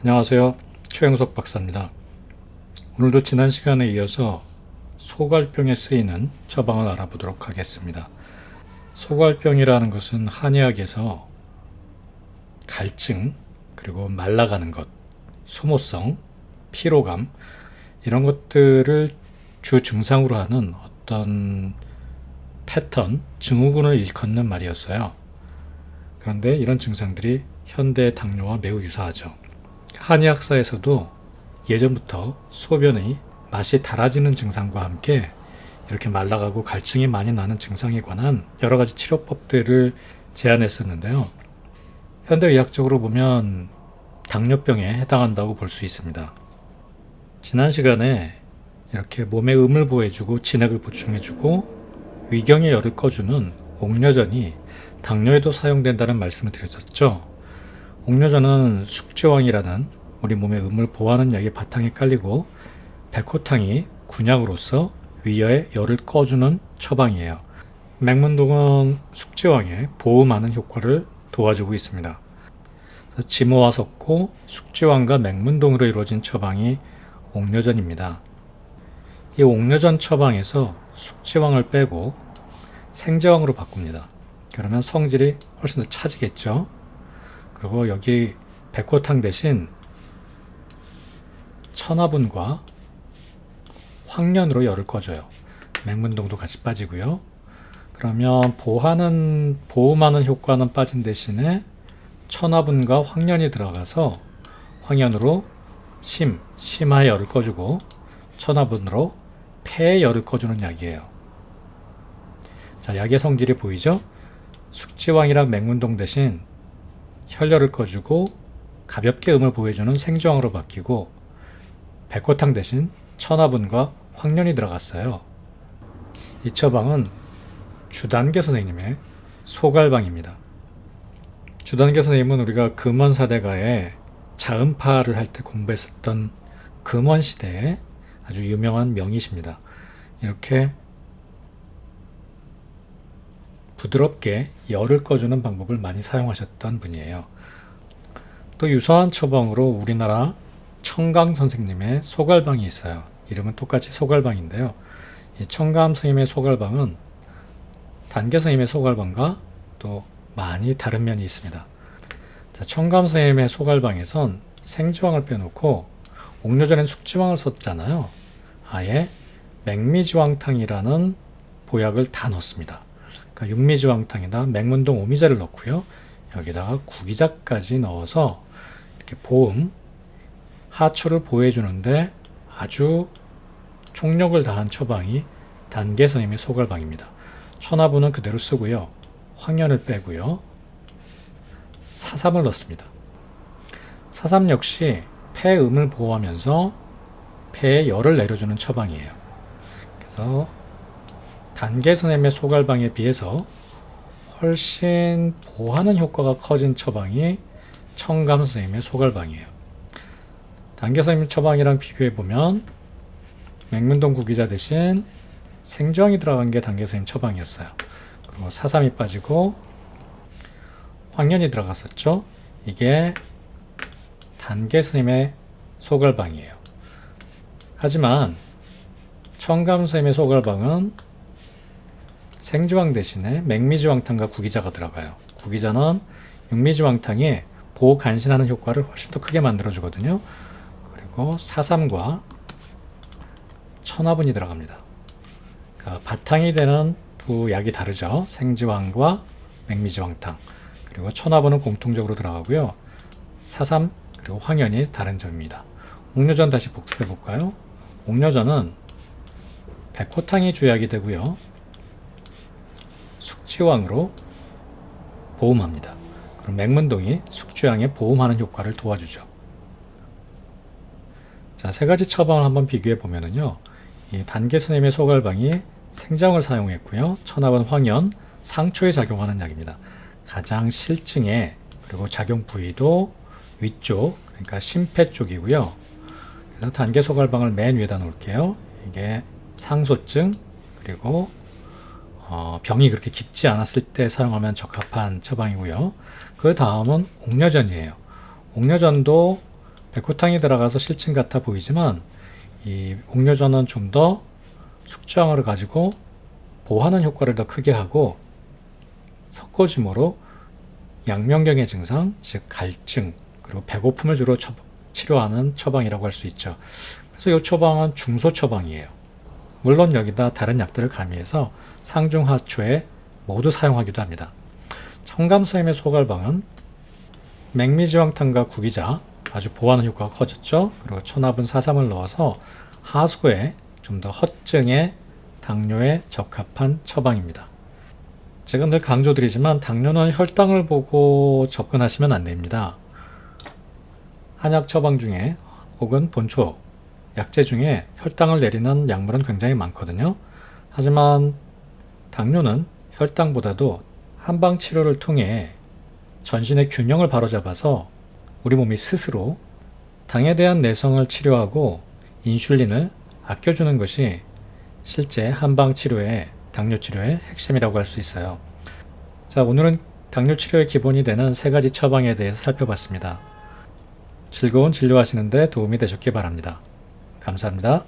안녕하세요. 최영석 박사입니다. 오늘도 지난 시간에 이어서 소갈병에 쓰이는 처방을 알아보도록 하겠습니다. 소갈병이라는 것은 한의학에서 갈증, 그리고 말라가는 것, 소모성, 피로감, 이런 것들을 주 증상으로 하는 어떤 패턴, 증후군을 일컫는 말이었어요. 그런데 이런 증상들이 현대 당뇨와 매우 유사하죠. 한의학사에서도 예전부터 소변의 맛이 달아지는 증상과 함께 이렇게 말라가고 갈증이 많이 나는 증상에 관한 여러 가지 치료법들을 제안했었는데요. 현대의학적으로 보면 당뇨병에 해당한다고 볼 수 있습니다. 지난 시간에 이렇게 몸에 음을 보해주고 진액을 보충해주고 위경의 열을 꺼주는 옥녀전이 당뇨에도 사용된다는 말씀을 드렸었죠. 옥녀전은 숙지왕이라는 우리 몸의 음을 보호하는 약의 바탕에 깔리고 백호탕이 군약으로서 위여의 열을 꺼주는 처방이에요. 맹문동은 숙지왕의 보호하는 효과를 도와주고 있습니다. 지모와 섞고 숙지왕과 맹문동으로 이루어진 처방이 옥녀전입니다. 이 옥녀전 처방에서 숙지왕을 빼고 생제왕으로 바꿉니다. 그러면 성질이 훨씬 더 차지겠죠. 그리고 여기 백호탕 대신 천화분과 황련으로 열을 꺼줘요. 맹문동도 같이 빠지고요. 그러면 보하는 보호하는 효과는 빠진 대신에 천화분과 황련이 들어가서 황련으로 심 심하의 열을 꺼주고 천화분으로 폐의 열을 꺼주는 약이에요. 자, 약의 성질이 보이죠? 숙지왕이랑 맹문동 대신 혈열을 꺼주고 가볍게 음을 보여주는 생주왕으로 바뀌고 백호탕 대신 천화분과 황련이 들어갔어요. 이 처방은 주단계 선생님의 소갈방입니다. 주단계 선생님은 우리가 금원사대가에 자음파를 할 때 공부했었던 금원시대의 아주 유명한 명의십니다. 이렇게 부드럽게 열을 꺼주는 방법을 많이 사용하셨던 분이에요. 또 유사한 처방으로 우리나라 청강 선생님의 소갈방이 있어요. 이름은 똑같이 소갈방인데요. 이 청감 선생님의 소갈방은 단계 선생님의 소갈방과 또 많이 다른 면이 있습니다. 자, 청감 선생님의 소갈방에선 생지왕을 빼놓고 옥녀전엔 숙지왕을 썼잖아요. 아예 맹미지왕탕이라는 보약을 다 넣습니다. 그러니까 육미지왕탕에다 맹문동 오미자를 넣고요. 여기다가 구기자까지 넣어서 이렇게 보음, 하초를 보호해주는데 아주 총력을 다한 처방이 단계 선임의 소갈방입니다. 천하부는 그대로 쓰고요. 황연을 빼고요. 사삼을 넣습니다. 사삼 역시 폐음을 보호하면서 폐에 열을 내려주는 처방이에요. 그래서 단계 선임의 소갈방에 비해서 훨씬 보하는 효과가 커진 처방이 청감 선생님의 소갈방이에요. 단계 선생님 처방이랑 비교해 보면 맹문동 구기자 대신 생주황이 들어간 게 단계 선생님 처방이었어요. 그리고 사삼이 빠지고 황련이 들어갔었죠. 이게 단계 선생님의 소갈방이에요. 하지만 청감 선생님의 소갈방은 생주황 대신에 맹미지황탕과 구기자가 들어가요. 구기자는 육미지황탕이 보호 간신하는 효과를 훨씬 더 크게 만들어주거든요. 그리고 사삼과 천화분이 들어갑니다. 그러니까 바탕이 되는 두 약이 다르죠. 생지황과 맹미지황탕. 그리고 천화분은 공통적으로 들어가고요. 사삼 그리고 황연이 다른 점입니다. 옥녀전 다시 복습해 볼까요? 옥녀전은 백호탕이 주약이 되고요. 숙지왕으로 보험합니다. 그럼 맹문동이 숙주양에 보험하는 효과를 도와주죠. 자, 세 가지 처방을 한번 비교해 보면은요. 이 단계 스님의 소갈방이 생장을 사용했고요. 천하번 황연, 상초에 작용하는 약입니다. 가장 실증에 그리고 작용 부위도 위쪽, 그러니까 심폐 쪽이고요. 그래서 단계 소갈방을 맨 위에다 놓을게요. 이게 상소증 그리고 어, 병이 그렇게 깊지 않았을 때 사용하면 적합한 처방이고요. 그 다음은 옥녀전이에요. 옥녀전도 백호탕이 들어가서 실증 같아 보이지만 이 옥류전은 좀 더 숙주항을 가지고 보하는 효과를 더 크게 하고 석고짐으로 양면경의 증상, 즉 갈증, 그리고 배고픔을 주로 처- 치료하는 처방이라고 할 수 있죠. 그래서 이 처방은 중소 처방이에요. 물론 여기다 다른 약들을 가미해서 상중하초에 모두 사용하기도 합니다. 청감스님의 소갈방은 맥미지황탕과 구기자 아주 보완 효과가 커졌죠. 그리고 천화분 사삼을 넣어서 하소에 좀 더 허증에 당뇨에 적합한 처방입니다. 제가 늘 강조드리지만 당뇨는 혈당을 보고 접근하시면 안 됩니다. 한약 처방 중에 혹은 본초 약제 중에 혈당을 내리는 약물은 굉장히 많거든요. 하지만 당뇨는 혈당보다도 한방 치료를 통해 전신의 균형을 바로잡아서 우리 몸이 스스로 당에 대한 내성을 치료하고 인슐린을 아껴주는 것이 실제 한방 치료의 당뇨 치료의 핵심이라고 할 수 있어요. 자, 오늘은 당뇨 치료의 기본이 되는 세 가지 처방에 대해서 살펴봤습니다. 즐거운 진료하시는데 도움이 되셨기 바랍니다. 감사합니다.